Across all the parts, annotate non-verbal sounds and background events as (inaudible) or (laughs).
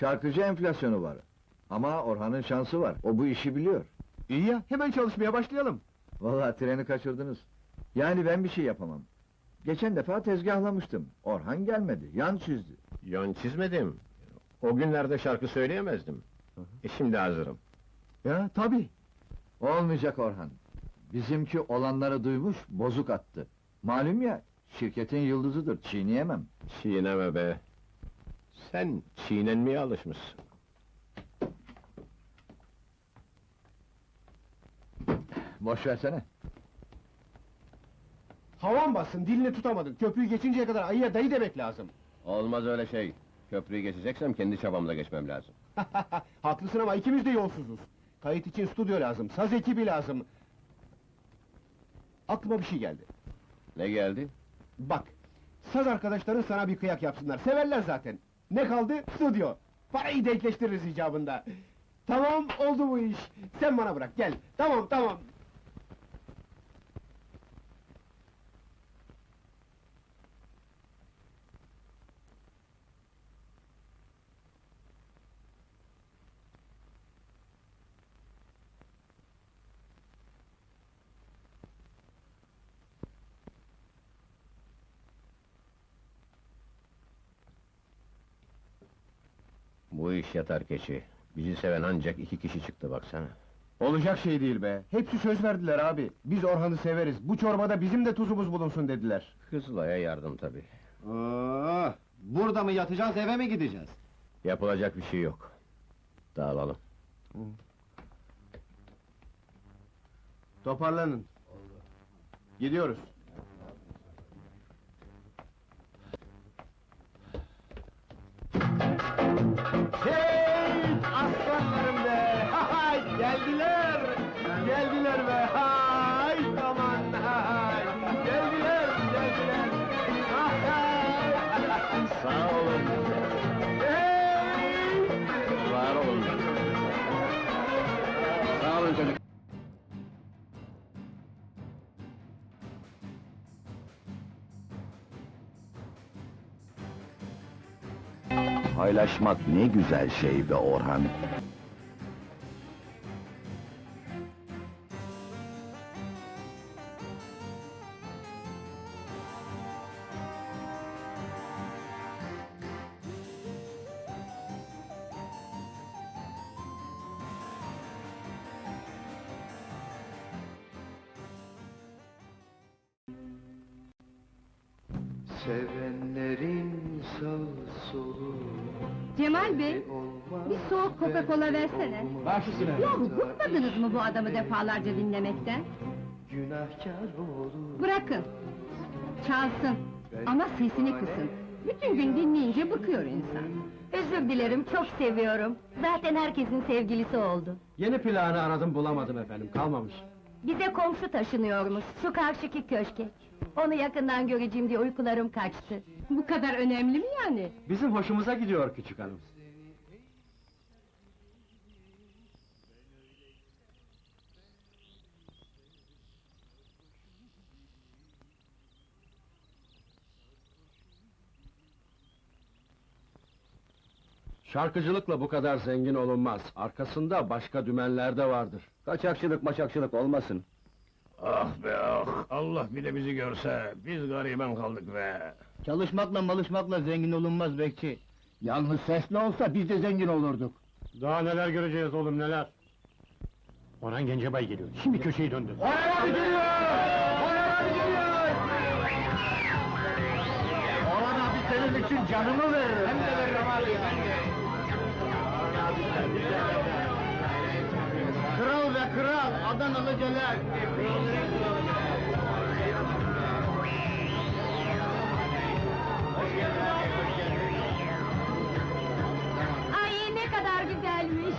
Şarkıcı enflasyonu var. Ama Orhan'ın şansı var. O bu işi biliyor. İyi ya, hemen çalışmaya başlayalım. Vallahi treni kaçırdınız. Yani ben bir şey yapamam. Geçen defa tezgahlamıştım. Orhan gelmedi, yan çizdi. Yan çizmedim. O günlerde şarkı söyleyemezdim. E şimdi hazırım. Ya, tabii. Olmayacak Orhan. Bizimki olanları duymuş, bozuk attı. Malum ya, şirketin yıldızıdır, çiğneyemem. Çiğneme be. Sen çiğnenmeye alışmışsın. Boş versene. Havan bassın, dilini tutamadın. Köprüyü geçinceye kadar ayıya dayı demek lazım. Olmaz öyle şey. Köprüyü geçeceksem kendi çabamla geçmem lazım. (laughs) Haklısın ama ikimiz de yolsuzuz. Kayıt için stüdyo lazım, saz ekibi lazım. Aklıma bir şey geldi. Ne geldi? Bak, saz arkadaşların sana bir kıyak yapsınlar, severler zaten. Ne kaldı? Stüdyo. Parayı denkleştiririz icabında. Tamam, oldu bu iş. Sen bana bırak, gel. Tamam, tamam. Bu iş yatar keçi. Bizi seven ancak iki kişi çıktı baksana. Olacak şey değil be. Hepsi söz verdiler abi. Biz Orhan'ı severiz. Bu çorbada bizim de tuzumuz bulunsun dediler. Kızılay'a yardım tabii. Oo, burada mı yatacağız, eve mi gideceğiz? Yapılacak bir şey yok. Dağılalım. Toparlanın. Gidiyoruz. Paylaşmak ne güzel şey be Orhan. Sevenlerin sağ solu Cemal Bey, bir soğuk Coca-Cola versene. Baş üstüne. Yahu bıkmadınız mı bu adamı defalarca dinlemekten? Günahkar olur Bırakın. Çalsın. Ama sesini kısın. Bütün gün dinleyince bıkıyor insan. Özür dilerim, çok seviyorum. Zaten herkesin sevgilisi oldu. Yeni planı aradım bulamadım efendim, kalmamış. Bize komşu taşınıyormuş, şu karşıki köşke. Onu yakından göreceğim diye uykularım kaçtı. Bu kadar önemli mi yani? Bizim hoşumuza gidiyor küçük hanım. Şarkıcılıkla bu kadar zengin olunmaz. Arkasında başka dümenler de vardır. Kaçakçılık maçakçılık olmasın. Ah be ah! Allah bir de bizi görse, biz gariban kaldık be! Çalışmakla malışmakla zengin olunmaz bekçi. Yalnız sesli olsa biz de zengin olurduk. Daha neler göreceğiz oğlum neler? Orhan Gencebay geliyor. Şimdi köşeyi döndü. Orhan geliyor! Orhan geliyor! Senin için canımı veririm. Hem de veririm abi, ben de. Kral ve kral, Adanalı Celal. Ay ne kadar güzelmiş!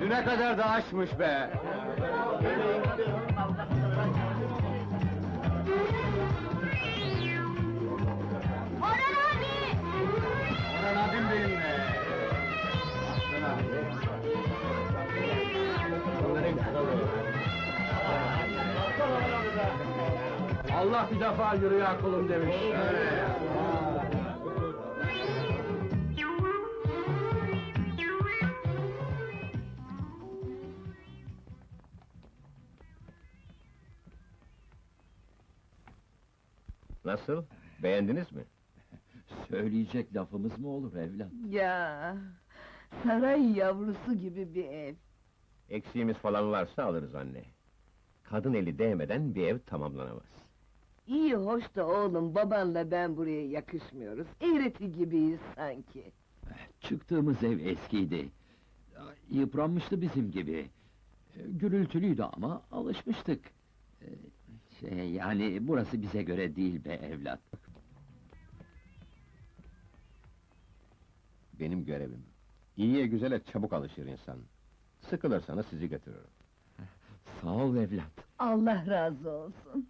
Düne kadar da açmış be. Allah bir defa yürü ya kulum demiş. Nasıl? Beğendiniz mi? Söyleyecek lafımız mı olur evlat? Ya, saray yavrusu gibi bir ev. Eksiğimiz falan varsa alırız anne. Kadın eli değmeden bir ev tamamlanamaz. İyi hoş da oğlum, babanla ben buraya yakışmıyoruz. Eğreti gibiyiz sanki. Çıktığımız ev eskiydi. Yıpranmıştı bizim gibi. Gürültülüydü ama alışmıştık. Şey, yani burası bize göre değil be evlat. Benim görevim. İyiye güzele çabuk alışır insan. Sıkılırsanız sizi götürürüm. Sağ ol evlat. Allah razı olsun.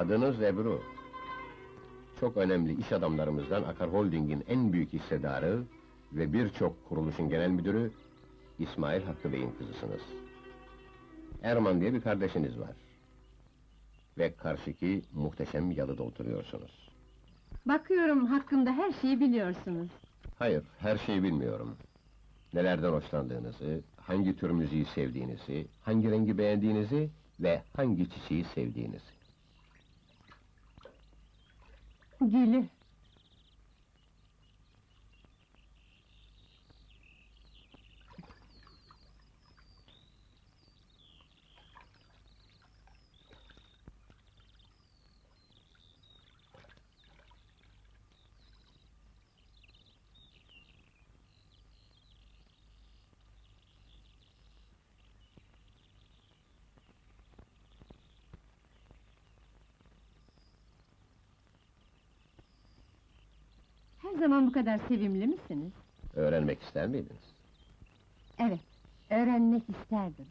Adınız Ebru. Çok önemli iş adamlarımızdan Akar Holding'in en büyük hissedarı ve birçok kuruluşun genel müdürü İsmail Hakkı Bey'in kızısınız. Erman diye bir kardeşiniz var. Ve karşıki muhteşem yalıda oturuyorsunuz. Bakıyorum hakkımda her şeyi biliyorsunuz. Hayır, her şeyi bilmiyorum. Nelerden hoşlandığınızı, hangi tür müziği sevdiğinizi, hangi rengi beğendiğinizi ve hangi çiçeği sevdiğinizi. Gülü. Zaman bu kadar sevimli misiniz? Öğrenmek ister miydiniz? Evet, öğrenmek isterdim.